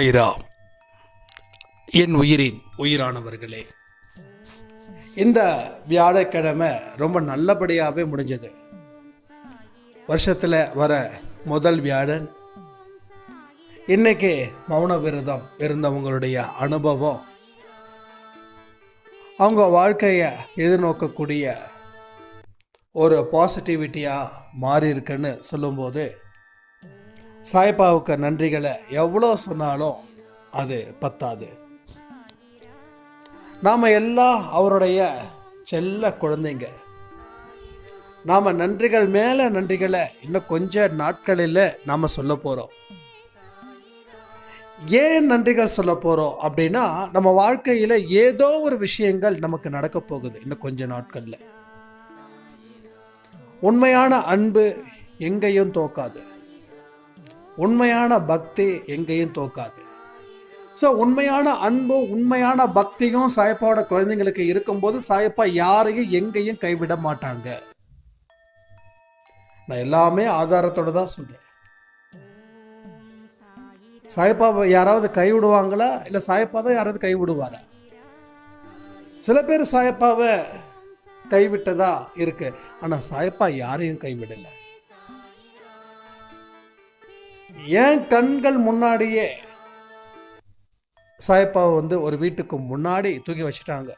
சைரா என் உயிரின் உயிரானவர்களே. இந்த வியாழக்கிழமை ரொம்ப நல்லபடியாகவே முடிஞ்சது. வருஷத்தில் வர முதல் வியாழன். இன்னைக்கு மௌன விரதம் இருந்தவங்களுடைய அனுபவம். அவங்க வாழ்க்கையை எதிர்நோக்கக்கூடிய ஒரு பாசிட்டிவிட்டியாக மாறி இருக்குன்னு சொல்லும்போது சாய்பாவுக்கு நன்றிகளை எவ்வளோ சொன்னாலும் அது பத்தாது. நாம் எல்லாம் அவருடைய செல்ல குழந்தைங்க. நாம் நன்றிகள் மேலே நன்றிகளை இன்னும் கொஞ்ச நாட்களில் நாம் சொல்ல போகிறோம் ஏன் நன்றிகள் சொல்ல போகிறோம் அப்படின்னா நம்ம வாழ்க்கையில் ஏதோ ஒரு விஷயங்கள் நமக்கு நடக்க போகுது இன்னும் கொஞ்ச நாட்களில். உண்மையான அன்பு எங்கேயும் தோக்காது. உண்மையான பக்தி எங்கேயும் தோக்காது. ஸோ உண்மையான அன்பும் உண்மையான பக்தியும் சாயப்பாவோட குழந்தைங்களுக்கு இருக்கும்போது சாயப்பா யாரையும் எங்கேயும் கைவிட மாட்டாங்க. நான் எல்லாமே ஆதாரத்தோட தான் சொல்கிறேன் சாயப்பாவை யாராவது கைவிடுவாங்களா? இல்லை சாயப்பா தான் யாராவது கைவிடுவாரா? சில பேர் சாயப்பாவை கைவிட்டதா இருக்கு. ஆனால் சாயப்பா யாரையும் கைவிடலை. என் கண்கள் முன்னாடியே சாயப்பாவை வந்து ஒரு வீட்டுக்கு முன்னாடி தூக்கி வச்சுட்டாங்க?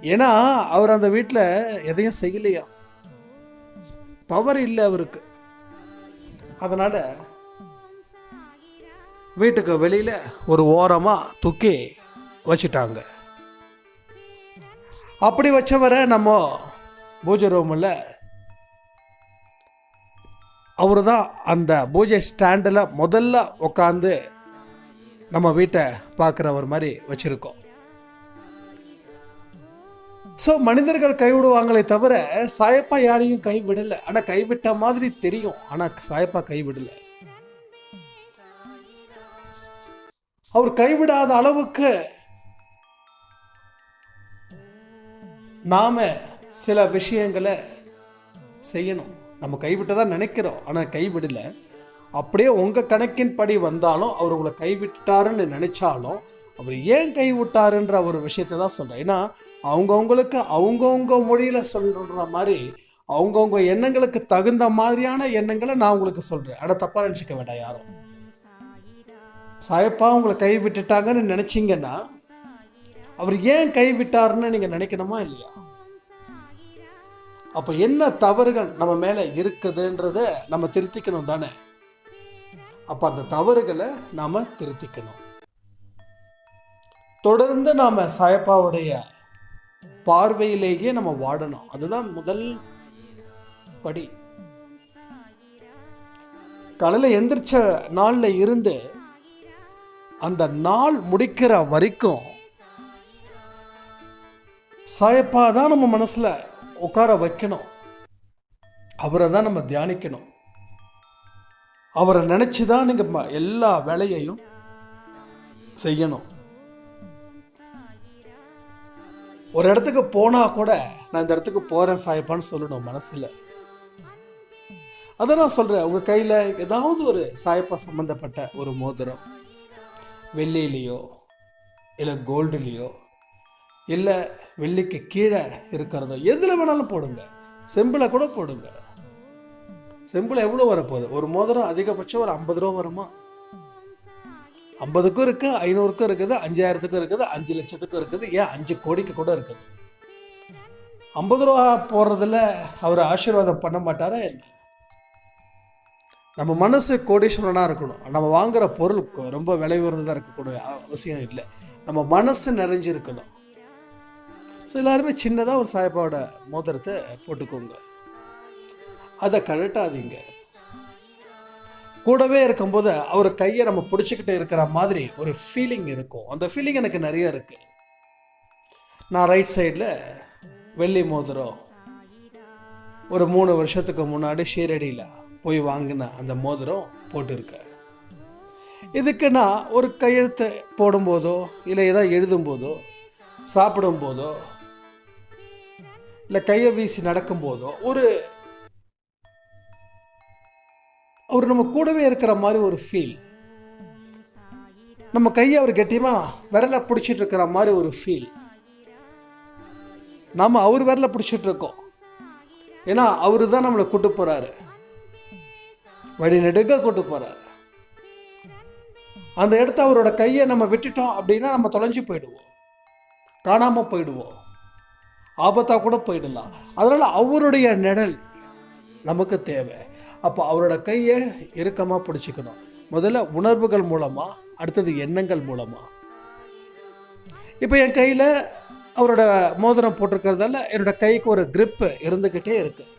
ஏன்னா அவர் அந்த வீட்டில் எதையும் செய்யலையா? பவர் இல்லை அவருக்கு. அதனால வீட்டுக்கு வெளியில் ஒரு ஓரமாக தூக்கி வச்சுட்டாங்க. அப்படி வச்சவரை நம்ம பூஜை ரூமில் அவர் தான் அந்த பூஜை ஸ்டாண்டில் முதல்ல உட்காந்து நம்ம வீட்டை பார்க்குறவர் மாதிரி வச்சுருக்கோம். ஸோ மனிதர்கள் கைவிடுவாங்களே தவிர சாயப்பா யாரையும் கைவிடலை. ஆனால் கைவிட்ட மாதிரி தெரியும் ஆனால் சாயப்பா கைவிடலை. அவர் கைவிடாத அளவுக்கு நாம சில விஷயங்களை செய்யணும். நம்ம கைவிட்டதாக நினைக்கிறோம். ஆனால் கைவிடல. அப்படியே உங்கள் கணக்கின் படி வந்தாலும் அவர் உங்களை கைவிட்டாருன்னு நினச்சாலும் அவர் ஏன் கைவிட்டாருன்ற ஒரு விஷயத்தை தான் சொல்கிறேன் ஏன்னா அவங்கவுங்களுக்கு அவங்கவுங்க மொழியில் சொல்கிற மாதிரி அவங்கவுங்க எண்ணங்களுக்கு தகுந்த மாதிரியான எண்ணங்களை நான் உங்களுக்கு சொல்கிறேன் ஆனால் தப்பாக நினச்சிக்க வேண்டாம் யாரும். சாயப்பா உங்களை கை விட்டுட்டாங்கன்னு நினச்சிங்கன்னா அவர் ஏன் கைவிட்டாருன்னு நீங்கள் நினைக்கணுமா இல்லையா? அப்போ என்ன தவறுகள் நம்ம மேலே இருக்குதுன்றத நம்ம திருத்திக்கணும் தானே? அப்போ அந்த தவறுகளை நாம் திருத்திக்கணும். தொடர்ந்து நாம் சாயப்பாவுடைய பார்வையிலேயே நம்ம வாடணும். அதுதான் முதல் படி. காலையில் எந்திரிச்ச நாளில் இருந்து அந்த நாள் முடிக்கிற வரைக்கும் சாயப்பா தான் நம்ம மனசில் உட்கார வைக்கணும். அவரை தான் நம்ம தியானிக்கணும். அவரை நினச்சி தான் நீங்கள் எல்லா வேலையையும் செய்யணும். ஒரு இடத்துக்கு போனால் கூட நான் இந்த இடத்துக்கு போகிறேன் சாயப்பான்னு சொல்லணும் மனசில். அதை நான் சொல்கிறேன் உங்கள் கையில் ஏதாவது ஒரு சாயப்பா சம்மந்தப்பட்ட ஒரு மோதிரம். வெள்ளியிலையோ இல்லை கோல்டுலேயோ இல்லை வெள்ளிக்கு கீழே இருக்கிறதோ எதில் வேணாலும் போடுங்க. செம்பில் கூட போடுங்க. செம்பில் எவ்வளோ வரப்போகுது? ஒரு மோதிரம் அதிகபட்சம் ஒரு ஐம்பது ரூபா வருமா? ஐம்பதுக்கும் இருக்குது ஐநூறுக்கும் இருக்குது அஞ்சாயிரத்துக்கும் இருக்குது அஞ்சு லட்சத்துக்கும் இருக்குது. ஏன்? அஞ்சு கோடிக்கு கூட இருக்குது. ஐம்பது ரூபா போடுறதுல அவர் ஆசீர்வாதம் பண்ண மாட்டாரா என்ன? நம்ம மனசு கோடீஸ்வரனாக இருக்கணும். நம்ம வாங்குற பொருள் ரொம்ப விலை உயர்ந்ததாக இருக்கக்கூடிய அவசியம் இல்லை. நம்ம மனசு நிறைஞ்சிருக்கணும். ஸோ எல்லாருமே சின்னதாக ஒரு சாயப்பாவோட மோதிரத்தை போட்டுக்கோங்க. அதை கழட்டாதீங்க. கூடவே இருக்கும்போது அவர் கையை நம்ம பிடிச்சிக்கிட்டு இருக்கிற மாதிரி ஒரு ஃபீலிங் இருக்கும். அந்த ஃபீலிங் எனக்கு நிறைய இருக்குது நான் ரைட் சைடில் வெள்ளி மோதிரம் ஒரு மூணு வருஷத்துக்கு முன்னாடி ஷீரடியில் போய் வாங்கின அந்த மோதிரம் போட்டிருக்கேன். இதுக்கு நான் ஒரு கையெழுத்து போடும்போதோ இல்லை ஏதாவது எழுதும்போதோ சாப்பிடும்போதோ இல்லை கையை வீசி நடக்கும்போதோ ஒரு அவர் நம்ம கூடவே இருக்கிற மாதிரி ஒரு ஃபீல் நம்ம கையை அவர் கெட்டியமா விரலை பிடிச்சிட்டு இருக்கிற மாதிரி ஒரு ஃபீல் நாம் அவர் விரலை பிடிச்சிட்டு இருக்கோம். ஏன்னா அவரு தான் நம்மளை கூட்டு போறாரு. வழி கூட்டு போறாரு. அந்த இடத்த அவரோட கையை நம்ம விட்டுட்டோம் அப்படின்னா நம்ம தொலைஞ்சு போயிடுவோம். காணாமல் போயிடுவோம். ஆபத்தாக கூட போயிடலாம். அதனால் அவருடைய நிழல் நமக்கு தேவை. அப்போ அவரோட கையை இறுக்கமாக பிடிச்சிக்கணும். முதல்ல உணர்வுகள் மூலமாக அடுத்தது எண்ணங்கள் மூலமாக இப்போ என் கையில் அவரோட மோதிரம் போட்டிருக்கிறதால என்னோட கைக்கு ஒரு கிரிப்பு இருந்துக்கிட்டே இருக்குது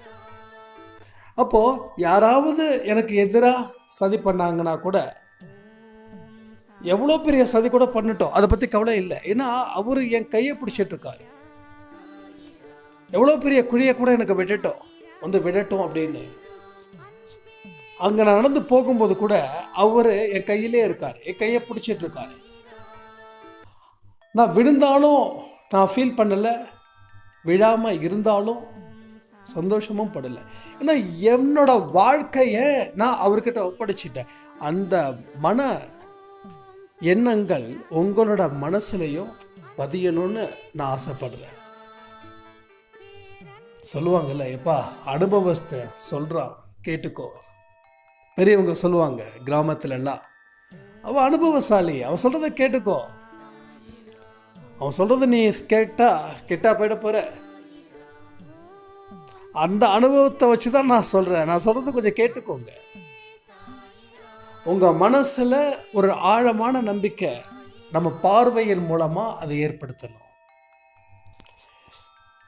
அப்போது யாராவது எனக்கு எதிராக சதி பண்ணாங்கன்னா கூட எவ்வளோ பெரிய சதி கூட பண்ணட்டும். அதை பற்றி கவலை இல்லை. ஏன்னா அவர் என் கையை பிடிச்சிட்ருக்காரு எவ்வளோ பெரிய குழியை கூட எனக்கு விட்டுட்டோம் வந்து விடட்டும் அப்படின்னு. அங்கே நான் நடந்து போகும்போது கூட அவர் என் கையிலே இருக்கார். என் கையை பிடிச்சிட்டு இருக்காரு. நான் விழுந்தாலும் நான் ஃபீல் பண்ணலை. விழாமல் இருந்தாலும் சந்தோஷமும் படலை. ஏன்னா என்னோட வாழ்க்கையை நான் அவர்கிட்ட ஒப்படைச்சிட்டேன். அந்த மன எண்ணங்கள் உங்களோட மனசுலையும் பதியணும்னு நான் ஆசைப்படுறேன். சொல்லுவாங்கல்ல எப்பா அனுபவஸ்த சொல்கிறான் கேட்டுக்கோ. பெரியவங்க சொல்லுவாங்க கிராமத்துல எல்லாம் அவன் அனுபவசாலி அவன் சொல்கிறத கேட்டுக்கோ. அவன் சொல்கிறத நீ கேட்டா கெட்டா போயிட போற. அந்த அனுபவத்தை வச்சு தான் நான் சொல்கிறேன் நான் சொல்கிறது கொஞ்சம் கேட்டுக்கோங்க. உங்கள் மனசில் ஒரு ஆழமான நம்பிக்கை நம்ம பார்வையின் மூலமாக அதை ஏற்படுத்தணும்.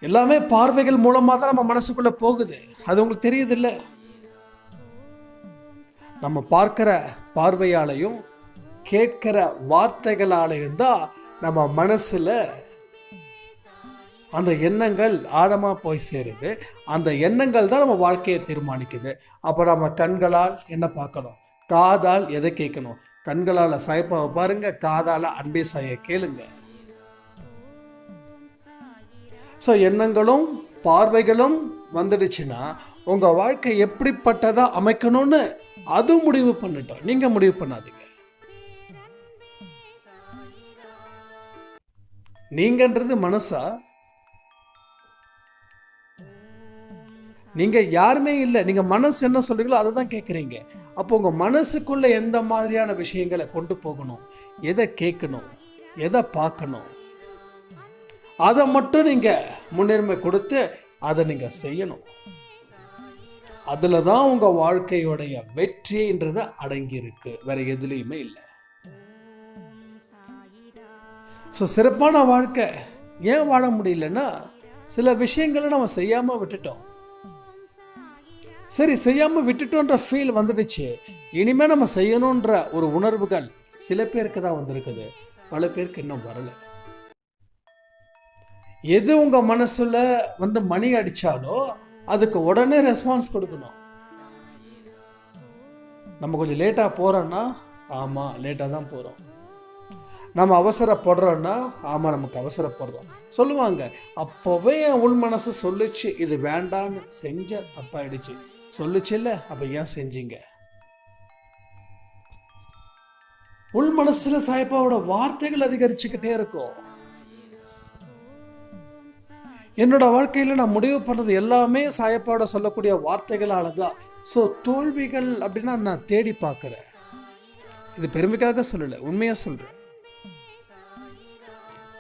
எல்லாமே பார்வைகள் மூலமாக தான் நம்ம மனசுக்குள்ளே போகுது. அது உங்களுக்கு தெரியுதில்ல? நம்ம பார்க்கிற பார்வையாலையும் கேட்கிற வார்த்தைகளாலையும் தான் நம்ம மனசில் அந்த எண்ணங்கள் ஆழமாக போய் சேருது. அந்த எண்ணங்கள் தான் நம்ம வாழ்க்கையை தீர்மானிக்குது. அப்போ நம்ம கண்களால் என்ன பார்க்கணும்? காதால் எதை கேட்கணும்? கண்களால் சாய்ப்பாவை பாருங்கள் காதால் அன்பே சாய கேளுங்கள் ஸோ எண்ணங்களும் பார்வைகளும் வந்துடுச்சுன்னா உங்கள் வாழ்க்கை எப்படிப்பட்டதாக அமைக்கணும்னு அது முடிவு பண்ணிட்டோம். நீங்கள் முடிவு பண்ணாதீங்க. நீங்கன்றது மனசா? நீங்க யாருமே இல்லை. நீங்க மனசு என்ன சொல்றீங்களோ அதை தான் கேட்குறீங்க அப்போ உங்க மனசுக்குள்ள எந்த மாதிரியான விஷயங்களை கொண்டு போகணும்? எதை கேட்கணும்? எதை பார்க்கணும்? அதை மட்டும் நீங்கள் முன்னுரிமை கொடுத்து அதை நீங்கள் செய்யணும். அதுல தான் உங்க வாழ்க்கையுடைய வெற்றின்றது அடங்கியிருக்கு. வேற எதுலேயுமே இல்லை. ஸோ சிறப்பான வாழ்க்கை. ஏன் வாழ முடியலன்னா சில விஷயங்களை நம்ம செய்யாமல் விட்டுட்டோம். சரி செய்யாமல் விட்டுட்டோன்ற ஃபீல் வந்துடுச்சு. இனிமேல் நம்ம செய்யணுன்ற ஒரு உணர்வுகள் சில பேருக்கு தான் வந்திருக்குது. பல பேருக்கு இன்னும் வரலை. எது உங்கள் மனசில் வந்து மணி அடித்தாலோ அதுக்கு உடனே ரெஸ்பான்ஸ் கொடுக்கணும். நம்ம கொஞ்சம் லேட்டாக போகிறோன்னா ஆமாம் லேட்டாக தான் போகிறோம் நம்ம அவசரப்படுறோன்னா ஆமாம் நமக்கு அவசரப்படுறோம். சொல்லுவாங்க அப்போவே என் உள் மனசு சொல்லுச்சு இது வேண்டான்னு செஞ்ச தப்பாயிடுச்சு. சொல்லிச்சு இல்லை அப்போ ஏன் செஞ்சீங்க? உள் மனசில் சாய்ப்பாவோட வார்த்தைகள் அதிகரிச்சுக்கிட்டே இருக்கும். என்னோட வாழ்க்கையில் நான் முடிவு பண்ணது எல்லாமே சாயப்பாட சொல்லக்கூடிய வார்த்தைகளால் தான் ஸோ தோல்விகள் அப்படின்னா நான் தேடி பார்க்குறேன். இது பெருமைக்காக சொல்லலை உண்மையாக சொல்கிறேன்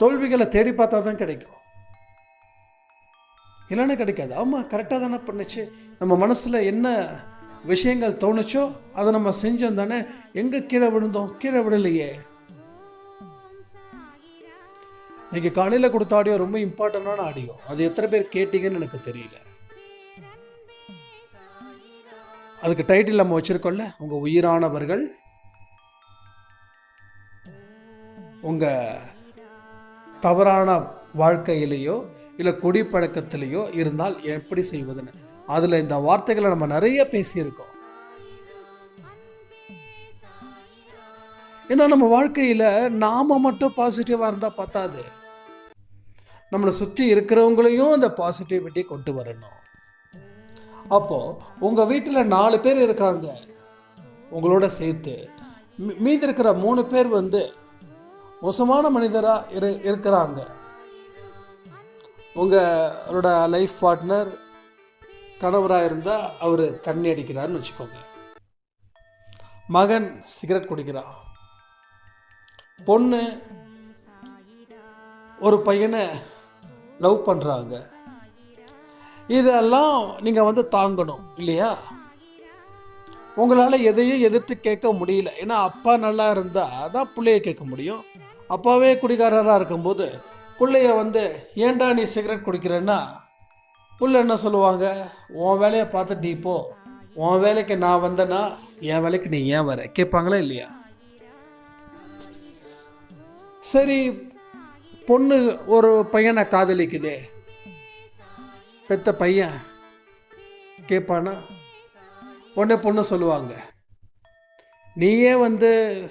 தோல்விகளை தேடி பார்த்தா தான் கிடைக்கும். இல்லைன்னா கிடைக்காது. ஆமாம் கரெக்டாக தானே பண்ணுச்சு. நம்ம மனசில் என்ன விஷயங்கள் தோணுச்சோ அதை நம்ம செஞ்சோம் தானே. எங்கே கீழே விழுந்தோம்? கீழே விடலையே இன்னைக்கு காலையில் கொடுத்த ஆடியோ ரொம்ப இம்பார்ட்டண்டான ஆடியோ அது எத்தனை பேர் கேட்டீங்கன்னு எனக்கு தெரியல. அதுக்கு டைட்டில் நம்ம வச்சுருக்கோம்ல உங்கள் உயிரானவர்கள். உங்கள் தவறான வாழ்க்கையிலேயோ இல்லை குடிப்பழக்கத்திலேயோ இருந்தால் எப்படி செய்வதுன்னு. அதில் இந்த வார்த்தைகளை நம்ம நிறைய பேசியிருக்கோம். ஏன்னா நம்ம வாழ்க்கையில் நாம மட்டும் பாசிட்டிவாக இருந்தால் பத்தாது. நம்மளை சுற்றி இருக்கிறவங்களையும் அந்த பாசிட்டிவிட்டி கொண்டு வரணும். அப்போது உங்கள் வீட்டில் நாலு பேர் இருக்காங்க. உங்களோட சேர்த்து. மீ- மீதி இருக்கிற மூணு பேர் வந்து மோசமான மனிதராக இரு இருக்கிறாங்க. உங்களோட லைஃப் பார்ட்னர் கணவராக இருந்தால் அவர் தண்ணி அடிக்கிறாருன்னு வச்சுக்கோங்க. மகன் சிகரெட் குடிக்கிறான் பொண்ணு ஒரு பையனை லவ் பண்ணுறாங்க இதெல்லாம் நீங்கள் வந்து தாங்கணும் இல்லையா? உங்களால் எதையும் எதிர்த்து கேட்க முடியல. ஏன்னா அப்பா நல்லா இருந்தால் தான் பிள்ளைய கேட்க முடியும். அப்பாவே குடிகாரராக இருக்கும்போது பிள்ளைய வந்து ஏன்டா நீ சிகரெட் குடிக்கிறேன்னா? புள்ள என்ன சொல்லுவாங்க? உன் வேலையை பார்த்துட்டு நீ போ. உன் வேலைக்கு நான் வந்தேன்னா என் வேலைக்கு நீ ஏன் வர? கேட்பாங்களா இல்லையா? சரி பொண்ணு ஒரு பையனை காதலிக்குதே. பெத்த பையன் கேட்பானா உடனே பொண்ணு சொல்லுவாங்க நீயே வந்து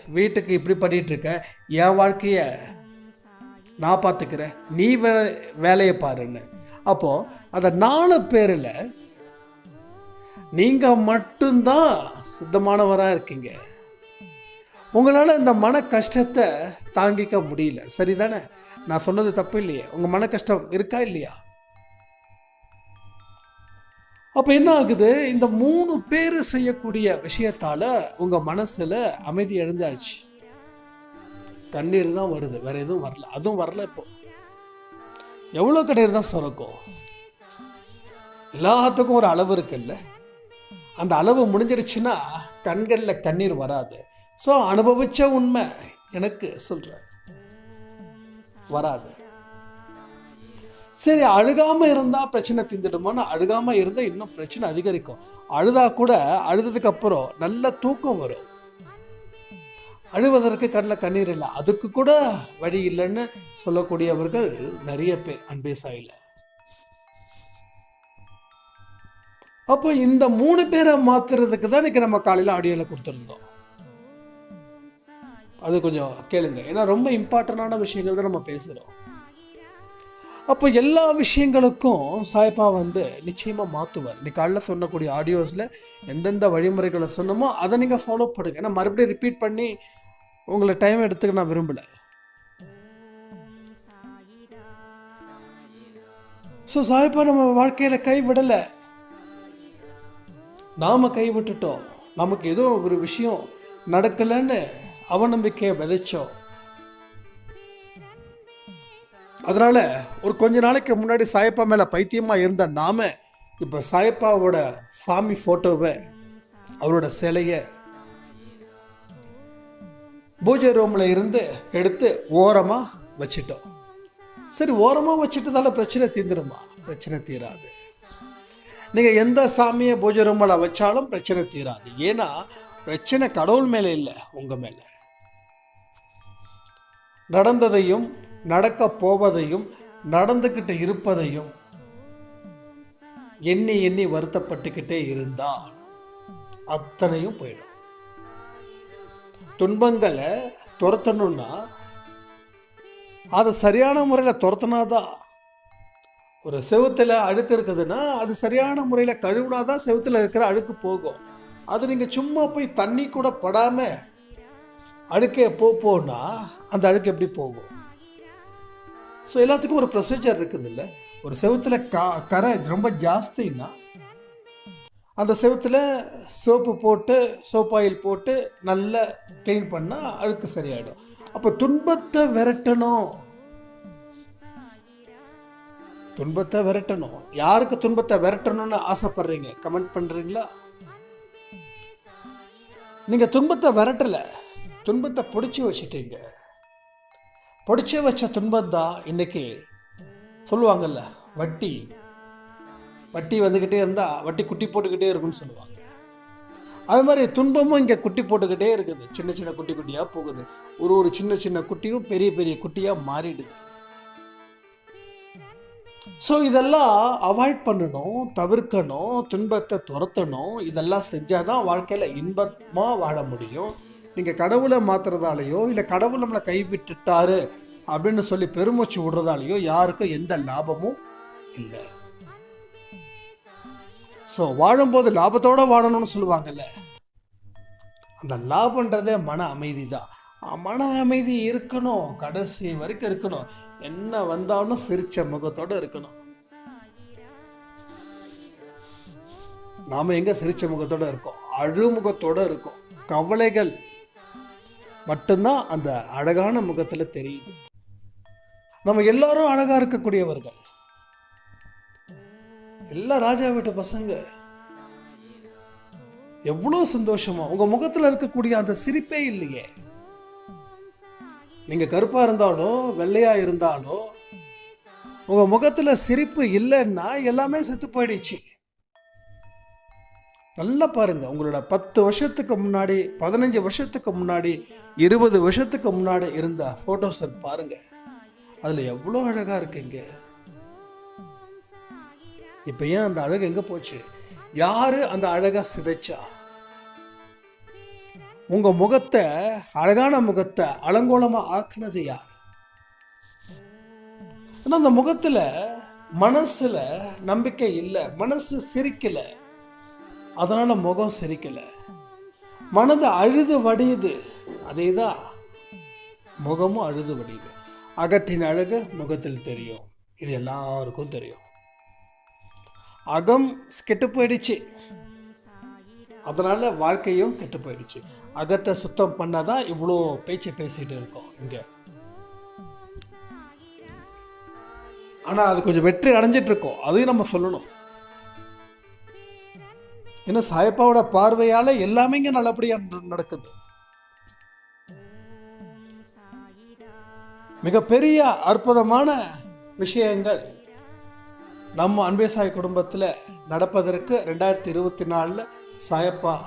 வீட்டுக்கு இப்படி பண்ணிகிட்ருக்க இருக்க என் வாழ்க்கையை நான் பார்த்துக்கிறேன் நீ வே வேலையை பாருன்னு. அப்போது அந்த நாலு பேரில் நீங்கள் மட்டும்தான் சுத்தமானவராக இருக்கீங்க. உங்களால் இந்த மன கஷ்டத்தை தாங்கிக்க முடியல. சரிதானே? நான் சொன்னது தப்பு இல்லையே? உங்கள் மன கஷ்டம் இருக்கா இல்லையா? அப்போ என்ன ஆகுது? இந்த மூணு பேர் செய்யக்கூடிய விஷயத்தால உங்கள் மனசில் அமைதி எழுந்தாச்சு. தண்ணீர் தான் வருது. வேற எதுவும் வரல. அதுவும் வரல இப்போ. எவ்வளோ கண்ணீர் தான் சுரக்கும்? எல்லாத்துக்கும் ஒரு அளவு இருக்குல்ல. அந்த அளவு முடிஞ்சிருச்சுன்னா கண்களில் கண்ணீர் வராது. ஸோ அனுபவிச்ச உண்மை எனக்கு சொல்கிறேன் வராது. சரி அழுகாமல் இருந்தால் பிரச்சனை தீந்துடுமோன்னு அழுகாமல் இருந்தால் இன்னும் பிரச்சனை அதிகரிக்கும். அழுதா கூட அழுததுக்கு அப்புறம் நல்ல தூக்கம் வரும். அழுவதற்கு கண்ணில் கண்ணீர் இல்லை. அதுக்கு கூட வழி இல்லைன்னு சொல்லக்கூடியவர்கள் நிறைய பேர் அன்பே சாயில். அப்போ இந்த மூணு பேரை மாத்துறதுக்கு தான் இன்னைக்கு நம்ம காலையில் ஆடியோவில் கொடுத்துருந்தோம். அது கொஞ்சம் கேளுங்க. ஏன்னா ரொம்ப இம்பார்ட்டண்டான விஷயங்கள் தான் நம்ம பேசுகிறோம் அப்போ எல்லா விஷயங்களுக்கும் சாய்பா வந்து நிச்சயமாக மாற்றுவார் இன்னைக்கு காலைல சொன்னக்கூடிய ஆடியோஸில் எந்தெந்த வழிமுறைகளை சொன்னமோ அதை நீங்கள் ஃபாலோ பண்ணுங்க. ஏன்னா மறுபடியும் ரிப்பீட் பண்ணி உங்களை டைம் எடுத்துக்க நான் விரும்பலை. ஸோ சாய்பா நம்ம வாழ்க்கையில் கைவிடலை நாம் கைவிட்டுட்டோம் நமக்கு ஏதோ ஒரு விஷயம் நடக்கலைன்னு அவநம்பிக்கையை விதைச்சோம் அதனால் ஒரு கொஞ்ச நாளைக்கு முன்னாடி சாயப்பா மேலே பைத்தியமாக இருந்த நாம இப்போ சாயப்பாவோட சாமி ஃபோட்டோவை அவரோட சிலையை பூஜை ரூமில் இருந்து எடுத்து ஓரமாக வச்சிட்டோம். சரி ஓரமாக வச்சுட்டதால பிரச்சனை தீந்துருமா பிரச்சனை தீராது. நீங்கள் எந்த சாமியை பூஜை ரூமில் வச்சாலும் பிரச்சனை தீராது. ஏன்னா பிரச்சனை கடவுள் மேலே இல்லை உங்கள் மேலே. நடந்ததையும் நடக்கப் போவதையும் நடந்துக்கிட்டு இருப்பதையும் எண்ணி எண்ணி வருத்தப்பட்டுக்கிட்டே இருந்தால் அத்தனையும் போயிடும். துன்பங்களை துரத்தணும்னா அதை சரியான முறையில் துரத்தினாதான் ஒரு செவுத்தில் அழுக்கு இருக்குதுன்னா அது சரியான முறையில் கழுவுனாதான் செவத்தில் இருக்கிற அழுக்கு போகும். அது நீங்கள் சும்மா போய் தண்ணி கூட படாமல் அழுக்கே போ போனா அந்த அழுக்கு எப்படி போகும்? ஸோ எல்லாத்துக்கும் ஒரு ப்ரொசீஜர் இருக்குது இல்லை ஒரு செவுத்துல கா கரை ரொம்ப ஜாஸ்தின்னா அந்த செவத்தில் சோப்பு போட்டு சோப் ஆயில் போட்டு நல்லா க்ளீன் பண்ணால் அழுக்கு சரியாயிடும். அப்போ துன்பத்தை விரட்டணும். துன்பத்தை விரட்டணும். யாருக்கு துன்பத்தை விரட்டணும்னு ஆசைப்படுறீங்க? கமெண்ட் பண்ணுறீங்களா நீங்கள் துன்பத்தை விரட்டலை. துன்பத்தை பிடிச்சி வச்சுட்டீங்க. படிச்சு வச்ச துன்பம் தான் இன்னைக்கு சொல்லுவாங்கல்ல வட்டி. வட்டி வந்துக்கிட்டே இருந்தால் வட்டி குட்டி போட்டுக்கிட்டே இருக்கும்னு சொல்லுவாங்க. அது மாதிரி துன்பமும் இங்கே குட்டி போட்டுக்கிட்டே இருக்குது. சின்ன சின்ன குட்டி குட்டியாக போகுது. ஒரு ஒரு சின்ன சின்ன குட்டியும் பெரிய பெரிய குட்டியாக மாறிடுது. ஸோ இதெல்லாம் அவாய்ட் பண்ணணும் தவிர்க்கணும் துன்பத்தை துரத்தணும். இதெல்லாம் செஞ்சால் தான் வாழ்க்கையில் இன்பமாக வாழ முடியும். நீங்கள் கடவுளை மாத்துறதாலேயோ இல்லை கடவுள் நம்மளை கைவிட்டுட்டாரு அப்படின்னு சொல்லி பெருமூச்சு விடுறதாலேயோ யாருக்கும் எந்த லாபமும் இல்லை. ஸோ வாழும்போது லாபத்தோட வாழணும்னு சொல்லுவாங்கல்ல. அந்த லாபன்றதே மன அமைதி தான் மன அமைதி இருக்கணும் கடைசி வரைக்கும் இருக்கணும். என்ன வந்தாலும் சிரிச்ச முகத்தோடு இருக்கணும். நாம் எங்கே சிரிச்ச முகத்தோடு இருக்கோம்? அழுமுகத்தோடு இருக்கோம். கவலைகள் மட்டும்தான் அந்த அழகான முகத்துல தெரியுது. நம்ம எல்லாரும் அழகா இருக்கக்கூடியவர்கள். எல்லா ராஜா வீட்டு பசங்க எவ்வளோ சந்தோஷமா உங்க முகத்துல இருக்கக்கூடிய அந்த சிரிப்பே இல்லையே. நீங்க கருப்பா இருந்தாலோ வெள்ளையா இருந்தாலோ உங்க முகத்துல சிரிப்பு இல்லைன்னா எல்லாமே செத்து போயிடுச்சு. நல்லா பாருங்கள் உங்களோட பத்து வருஷத்துக்கு முன்னாடி பதினஞ்சு வருஷத்துக்கு முன்னாடி இருபது வருஷத்துக்கு முன்னாடி இருந்த ஃபோட்டோஸை பாருங்கள் அதில் எவ்வளோ அழகாக இருக்குங்க. இப்போ ஏன் அந்த அழகு எங்கே போச்சு? யாரு அந்த அழகாக சிதைச்சா? உங்கள் முகத்தை அழகான முகத்தை அலங்கோலமாக ஆக்குனது யார்? ஆனால் அந்த முகத்தில் மனசில் நம்பிக்கை இல்லை மனசு சிரிக்கலை. அதனால் முகம் சிரிக்கலை. மனது அழுது வடியுது. அதேதான் முகமும் அழுது வடியுது. அகத்தின் அழகு முகத்தில் தெரியும். இது எல்லாருக்கும் தெரியும். அகம் கெட்டு போயிடுச்சு. அதனால் வாழ்க்கையும் கெட்டு போயிடுச்சு. அகத்தை சுத்தம் பண்ணாதான் இவ்வளோ பேச்சு பேசிகிட்டு இருக்கோம் இங்கே. ஆனால் அது கொஞ்சம் வெற்றி அடைஞ்சிட்ருக்கோம் அதையும் நம்ம சொல்லணும். ஏன்னா சாயப்பாவோட பார்வையால் எல்லாமே இங்கே நல்லபடியாக நட- நடக்குது. மிகப்பெரிய அற்புதமான விஷயங்கள் நம்ம அன்பே சாய் குடும்பத்தில் நடப்பதற்கு ரெண்டாயிரத்தி இருபத்தி நாலில் சாயப்பா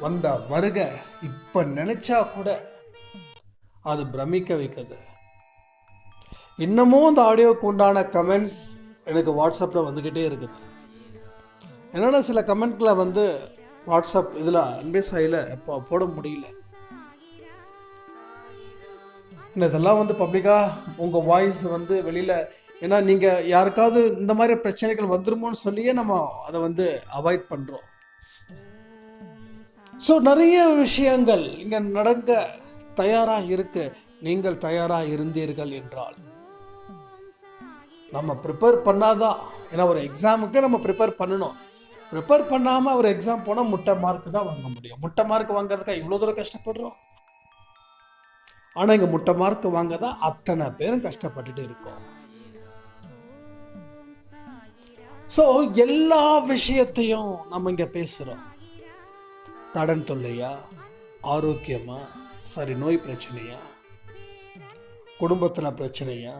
வந்த வருகை இப்போ நினச்சா கூட அது பிரமிக்க வைக்குது. இன்னமும் இந்த ஆடியோக்கு உண்டான கமெண்ட்ஸ் எனக்கு வாட்ஸ்அப்பில் வந்துக்கிட்டே இருக்குது. என்னென்னா சில கமெண்ட்களை வந்து வாட்ஸ்அப் இதில் அன்பே சாயில் இப்போ போட முடியல. என்ன இதெல்லாம் வந்து பப்ளிக்காக உங்கள் வாய்ஸ் வந்து வெளியில் ஏன்னா நீங்கள் யாருக்காவது இந்த மாதிரி பிரச்சனைகள் வந்துருமோன்னு சொல்லியே நம்ம அதை வந்து அவாய்ட் பண்ணுறோம் ஸோ நிறைய விஷயங்கள் இங்கே நடக்க தயாராக இருக்கு. நீங்கள் தயாராக இருந்தீர்கள் என்றால். நம்ம ப்ரிப்பேர் பண்ணாதான் ஏன்னா ஒரு எக்ஸாமுக்கு நம்ம ப்ரிப்பேர் பண்ணணும். ப்ரிப்பேர் பண்ணாமல் ஒரு எக்ஸாம் போனால் முட்டை மார்க் தான் வாங்க முடியும். முட்டை மார்க் வாங்குறதுக்காக இவ்வளோ தூரம் கஷ்டப்படுறோம்? ஆனால் இங்கே முட்டை மார்க் வாங்க தான் அத்தனை பேரும் கஷ்டப்பட்டுட்டு இருக்கோம். ஸோ எல்லா விஷயத்தையும் நம்ம இங்கே பேசுகிறோம் கடன் தொல்லையா? ஆரோக்கியமா? சாரி நோய் பிரச்சனையா? குடும்பத்தில் பிரச்சனையா?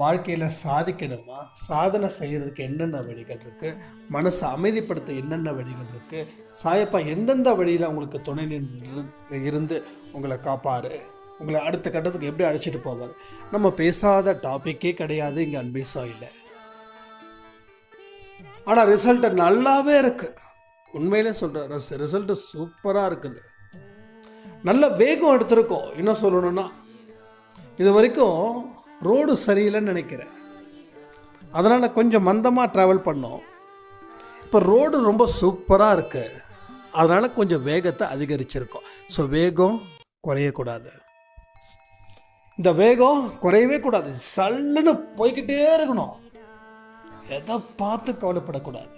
வாழ்க்கையில் சாதிக்கணுமா? சாதனை செய்கிறதுக்கு என்னென்ன வழிகள் இருக்குது மனசை அமைதிப்படுத்த என்னென்ன வழிகள் இருக்குது சாயப்பா எந்தெந்த வழியில் உங்களுக்கு துணை நின்று இருந்து உங்களை காப்பாரு? உங்களை அடுத்த கட்டத்துக்கு எப்படி அழைச்சிட்டு போவார்? நம்ம பேசாத டாப்பிக்கே கிடையாது இங்கே அன்பே சாயில் ஆனால் ரிசல்ட்டு நல்லாவே இருக்குது உண்மையிலே சொல்கிறேன் ரிசல்ட்டு சூப்பராக இருக்குது. நல்ல வேகம் எடுத்திருக்கோம். இன்னும் சொல்லணும்னா இது வரைக்கும் ரோடு சரியில்லைன்னு நினைக்கிறேன். அதனால் கொஞ்சம் மந்தமாக ட்ராவல் பண்ணோம். இப்போ ரோடு ரொம்ப சூப்பராக இருக்குது அதனால் கொஞ்சம் வேகத்தை அதிகரிச்சிருக்கோம். ஸோ வேகம் குறையக்கூடாது. இந்த வேகம் குறையவே கூடாது. சல்லுன்னு போய்கிட்டே இருக்கணும். எதை பார்த்து கவலைப்படக்கூடாது.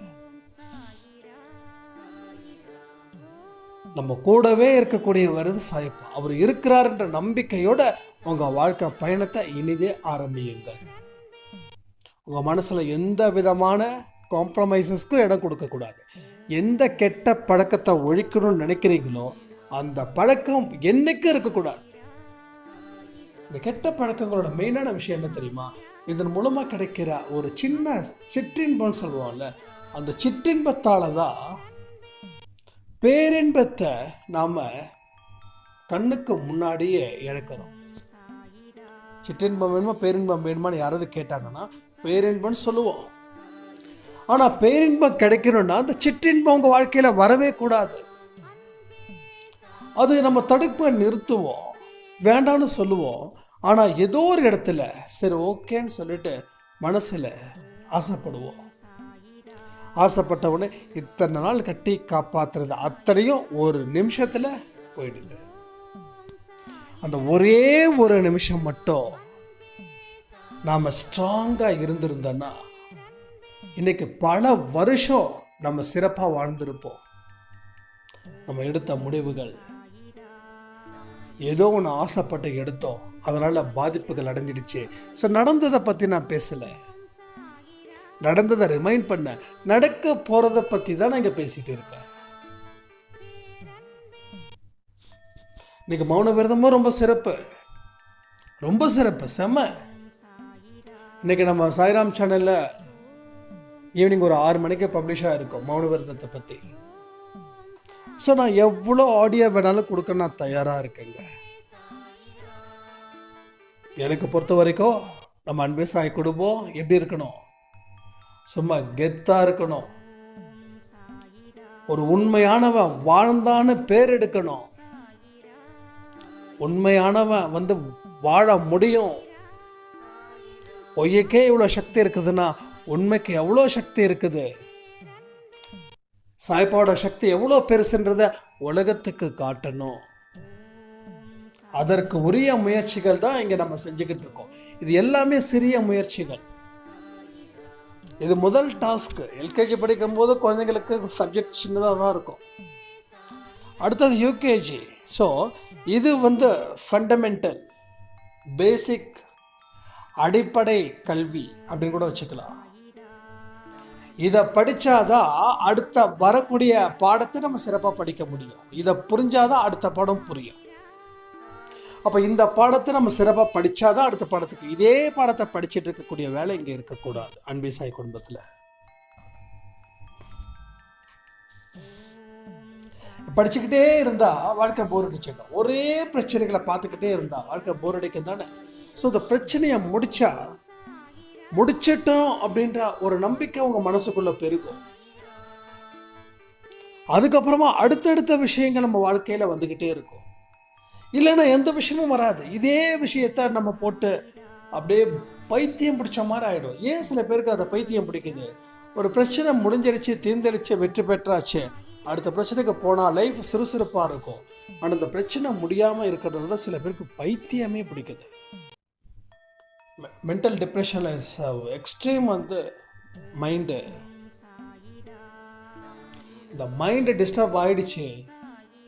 நம்ம கூடவே இருக்கக்கூடிய வருது சாயப்பா. அவர் இருக்கிறார்ன்ற நம்பிக்கையோட உங்கள் வாழ்க்கை பயணத்தை இனிதே ஆரம்பியுங்கள். உங்கள் மனசில் எந்த விதமான காம்ப்ரமைசஸ்க்கும் இடம் கொடுக்கக்கூடாது. எந்த கெட்ட பழக்கத்தை ஒழிக்கணும்னு நினைக்கிறீங்களோ அந்த பழக்கம் என்னைக்கும் இருக்கக்கூடாது. இந்த கெட்ட பழக்கங்களோட மெயினான விஷயம் என்ன தெரியுமா? இதன் மூலமாக கிடைக்கிற ஒரு சின்ன சிற்றின்பம்னு சொல்லுவோம்ல அந்த சிற்றின்பத்தால் தான் பேரின்பத்தை நாம் கண்ணுக்கு முன்னாடியே இழக்கிறோம் சிற்றின்பம் வேணுமா பேரின்பம் வேணுமான்னு யாராவது கேட்டாங்கன்னா பேரின்பம்னு சொல்லுவோம். ஆனால் பேரின்பம் கிடைக்கணும்னா அந்த சிற்றின்பம் உங்கள் வாழ்க்கையில் வரவே கூடாது. அது நம்ம தடுப்பை நிறுத்துவோம். வேண்டாம்னு சொல்லுவோம். ஆனால் ஏதோ ஒரு இடத்துல சரி ஓகேன்னு சொல்லிட்டு மனசில் ஆசைப்படுவோம். ஆசைப்பட்டவனே இத்தனை நாள் கட்டி காப்பாத்துறது அத்தனையும் ஒரு நிமிஷத்தில் போயிடுது. அந்த ஒரே ஒரு நிமிஷம் மட்டும் நாம் ஸ்ட்ராங்காக இருந்திருந்தோன்னா இன்னைக்கு பல வருஷம் நம்ம சிறப்பாக வாழ்ந்திருப்போம். நம்ம எடுத்த முடிவுகள். ஏதோ ஒன்று ஆசைப்பட்டு எடுத்தோம். அதனால் பாதிப்புகள் அடைஞ்சிடுச்சு. ஸோ நடந்ததை பற்றி நான் பேசலை. நடந்ததை ரிமைண்ட் பண்ண நடக்க போகிறத பற்றி தான் நான் இங்கே பேசிகிட்டு இருக்கேன். இன்னைக்கு மௌன விரதமும் ரொம்ப சிறப்பு. ரொம்ப சிறப்பு செம்ம இன்னைக்கு நம்ம சாய்ராம் சேனலில் ஈவினிங் ஒரு ஆறு மணிக்கு பப்ளிஷாக இருக்கும் மௌன விரதத்தை பற்றி ஸோ நான் எவ்வளோ ஆடியோ வேணாலும் கொடுக்க நான் தயாராக இருக்கேங்க. எனக்கு பொறுத்த வரைக்கும் நம்ம அன்பே சாய் குடும்பம் எப்படி இருக்கணும்? சும்மா கெத்தாக இருக்கணும். ஒரு உண்மையானவன் வாழ்ந்தான்னு பேர் எடுக்கணும். உண்மையானவன் வந்து வாழ முடியும். பொய்யக்கே இவ்வளோ சக்தி இருக்குதுன்னா உண்மைக்கு எவ்வளோ சக்தி இருக்குது? சாய்ப்பாவோட சக்தி எவ்வளோ பெருசுன்றத உலகத்துக்கு காட்டணும். அதற்கு உரிய முயற்சிகள் தான் இங்கே நம்ம செஞ்சுக்கிட்டு இருக்கோம். இது எல்லாமே சிறிய முயற்சிகள். இது முதல் டாஸ்க்கு. எல்கேஜி படிக்கும்போது குழந்தைங்களுக்கு சப்ஜெக்ட் சின்னதாக தான் இருக்கும். அடுத்தது யூகேஜி. ஸோ இது வந்து ஃபண்டமெண்டல் பேசிக் அடிப்படை கல்வி அப்படின்னு கூட வச்சுக்கலாம். இதை படித்தாதான் அடுத்த வரக்கூடிய பாடத்தை நம்ம சிறப்பாக படிக்க முடியும். இதை புரிஞ்சாதான் அடுத்த பாடம் புரியும். அப்போ இந்த பாடத்தை நம்ம சிறப்பாக படித்தாதான் அடுத்த பாடத்துக்கு இதே பாடத்தை படிச்சுட்டு இருக்கக்கூடிய வேலை இங்கே இருக்கக்கூடாது. அன்பே சாய் குடும்பத்தில். படிச்சுக்கிட்டே இருந்தால் வாழ்க்கை போர் அடிச்சிடும். ஒரே பிரச்சனைகளை பார்த்துக்கிட்டே இருந்தால் வாழ்க்கை போர் அடிக்கும் தானே? ஸோ இந்த பிரச்சனையை முடித்தா முடிச்சிட்டோம் அப்படின்ற ஒரு நம்பிக்கை உங்கள் மனசுக்குள்ளே பெருகும். அதுக்கப்புறமா அடுத்தடுத்த விஷயங்கள் நம்ம வாழ்க்கையில் வந்துக்கிட்டே இருக்கும். இல்லைன்னா எந்த விஷயமும் வராது. இதே விஷயத்த நம்ம போட்டு அப்படியே பைத்தியம் பிடிச்ச மாதிரி ஆகிடும் ஏன் சில பேருக்கு அதை பைத்தியம் பிடிக்குது? ஒரு பிரச்சனை முடிஞ்சிடுச்சு தீர்ந்தடிச்சு வெற்றி பெற்றாச்சு. அடுத்த பிரச்சனைக்கு போனால் லைஃப் சுறுசுறுப்பாக இருக்கும். ஆனால் அந்த பிரச்சனை முடியாமல் இருக்கிறதுல தான் சில பேருக்கு பைத்தியமே பிடிக்குது. மென்டல் டிப்ரெஷனில் எக்ஸ்ட்ரீம் வந்து மைண்டு இந்த மைண்டு டிஸ்டர்ப் ஆகிடுச்சு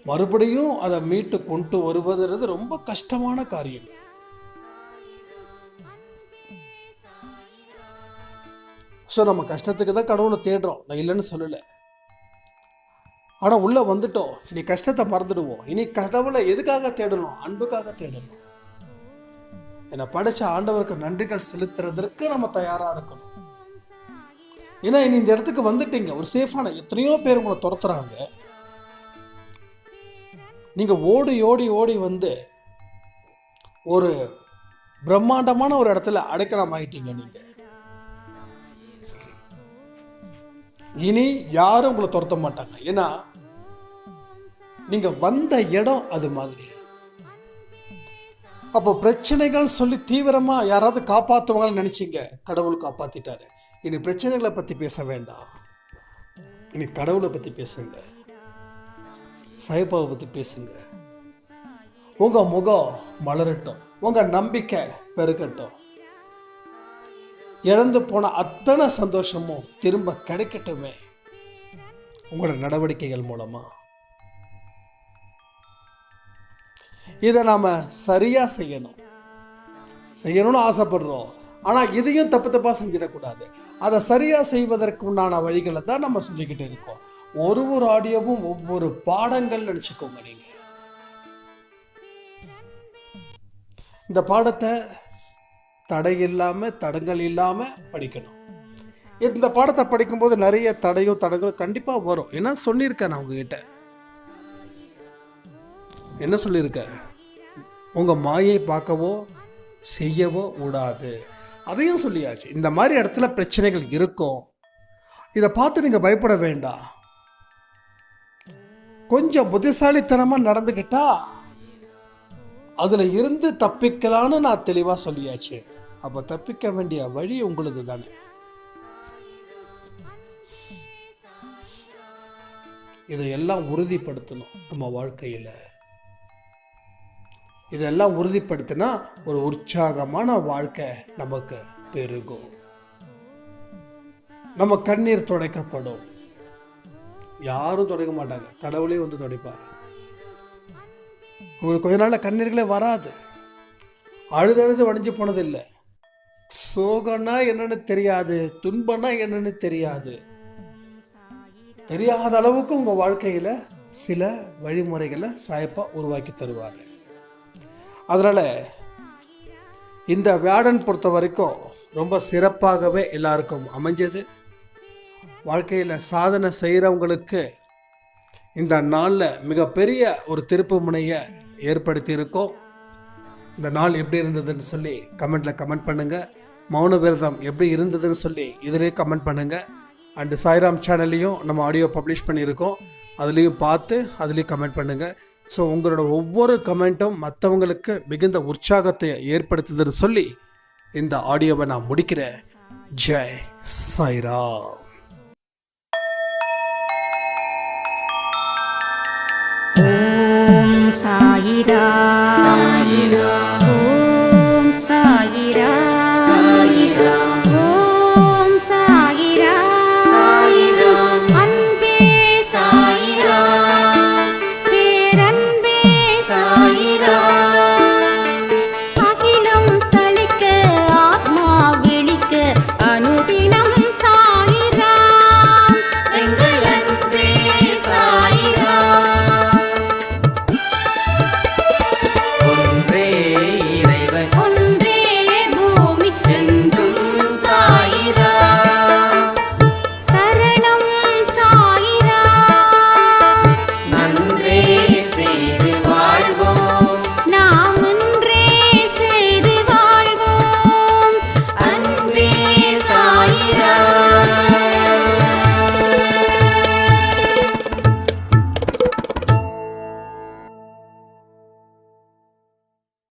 மறுபடியும் அதை மீட்டு கொண்டு வருவதுன்றது ரொம்ப கஷ்டமான காரியம் ஸோ நம்ம கஷ்டத்துக்கு தான் கடவுளை தேடுறோம். நான் இல்லைன்னு சொல்லலை. ஆனால் உள்ளே வந்துட்டோம். இனி கஷ்டத்தை மறந்துடுவோம். இனி கடவுளை எதுக்காக தேடணும்? அன்புக்காக தேடணும். என்னை படைச்ச ஆண்டவருக்கு நன்றிகள் செலுத்துறதற்கு நம்ம தயாராக இருக்கணும். ஏன்னா இனி இந்த இடத்துக்கு வந்துட்டீங்க. ஒரு சேஃபான எத்தனையோ பேர் உங்களை துரத்துறாங்க. நீங்கள் ஓடி ஓடி ஓடி வந்து ஒரு பிரம்மாண்டமான ஒரு இடத்துல அடைக்கலம் ஆகிட்டீங்க நீங்கள் இனி யாரும் உங்களை துரத்த மாட்டாங்க. ஏன்னா நீங்க வந்த இடம் அது மாதிரி. அப்போ பிரச்சனைகள் சொல்லி தீவிரமா யாராவது காப்பாற்றுவாங்கன்னு நினைச்சீங்க. கடவுள் காப்பாத்திட்டாரு. இனி பிரச்சனைகளை பத்தி பேச வேண்டாம். இனி கடவுளை பத்தி பேசுங்க. சாய்பாவை பற்றி பேசுங்க. உங்கள் முகம் மலரட்டும். உங்கள் நம்பிக்கை பெருக்கட்டும் இழந்து போன அத்தனை சந்தோஷமும் திரும்ப கிடைக்கட்டுமே. உங்களோட நடவடிக்கைகள் மூலமா. இதை நாம் சரியாக செய்யணும். செய்யணும்னு ஆசைப்படுறோம். ஆனால் இதையும் தப்பு தப்பாக செஞ்சிடக்கூடாது. அதை சரியாக செய்வதற்கு உண்டான வழிகளை தான் நம்ம சொல்லிக்கிட்டு இருக்கோம். ஒரு ஒரு ஆடியோவும் ஒவ்வொரு பாடங்கள் நினச்சிக்கோங்க நீங்கள் இந்த பாடத்தை தடை இல்லாமல் தடங்கள் இல்லாமல் படிக்கணும். இந்த பாடத்தை படிக்கும்போது நிறைய தடையும் தடங்களும் கண்டிப்பாக வரும். ஏன்னா சொல்லியிருக்கேன் நான் உங்ககிட்ட? என்ன சொல்லியிருக்கேன் உங்கள் மாயை பார்க்கவோ செய்யவோ கூடாது அதையும் சொல்லியாச்சு. இந்த மாதிரி இடத்துல பிரச்சனைகள் இருக்கும். இதை பார்த்து நீங்கள் பயப்பட வேண்டாம். கொஞ்சம் புத்திசாலித்தனமாக நடந்துக்கிட்டா அதில் இருந்து தப்பிக்கலான்னு நான் தெளிவாக சொல்லியாச்சு. அப்போ தப்பிக்க வேண்டிய வழி உங்களது தானே. இதையெல்லாம் உறுதிப்படுத்தணும் நம்ம வாழ்க்கையில். இதெல்லாம் உறுதிப்படுத்தினா ஒரு உற்சாகமான வாழ்க்கை நமக்கு பெருகும். நம்ம கண்ணீர் துடைக்கப்படும். யாரும் துடைக்க மாட்டாங்க. கடவுளே வந்து துடைப்பார். உங்களுக்கு கொஞ்ச நாளில் கண்ணீர்களே வராது. அழுது அழுது வணிஞ்சு போனதில்லை. சோகம்னா என்னன்னு தெரியாது துன்பம்னா என்னன்னு தெரியாது. தெரியாத அளவுக்கு உங்கள் வாழ்க்கையில் சில வழிமுறைகளை சாயப்பா உருவாக்கி தருவார். அதனால் இந்த வியாடன் பொறுத்த வரைக்கும் ரொம்ப சிறப்பாகவே எல்லாருக்கும் அமைஞ்சது. வாழ்க்கையில் சாதனை செய்கிறவங்களுக்கு இந்த நாளில் மிகப்பெரிய ஒரு திருப்பு முனையை ஏற்படுத்தியிருக்கோம். இந்த நாள் எப்படி இருந்ததுன்னு சொல்லி கமெண்ட்டில் கமெண்ட் பண்ணுங்கள் மௌன விரதம் எப்படி இருந்ததுன்னு சொல்லி இதிலே கமெண்ட் பண்ணுங்கள் அண்டு சாய்ராம் சேனல்லையும் நம்ம ஆடியோ பப்ளிஷ் பண்ணியிருக்கோம். அதுலேயும் பார்த்து அதுலேயும் கமெண்ட் பண்ணுங்கள் ஸோ உங்களோட ஒவ்வொரு கமெண்ட்டும் மற்றவங்களுக்கு மிகுந்த உற்சாகத்தை ஏற்படுத்துதுன்னு சொல்லி இந்த ஆடியோவை நான் முடிக்கிறேன். ஜெய் சாய்ராம். ஓம் சாயிரா சாயிரா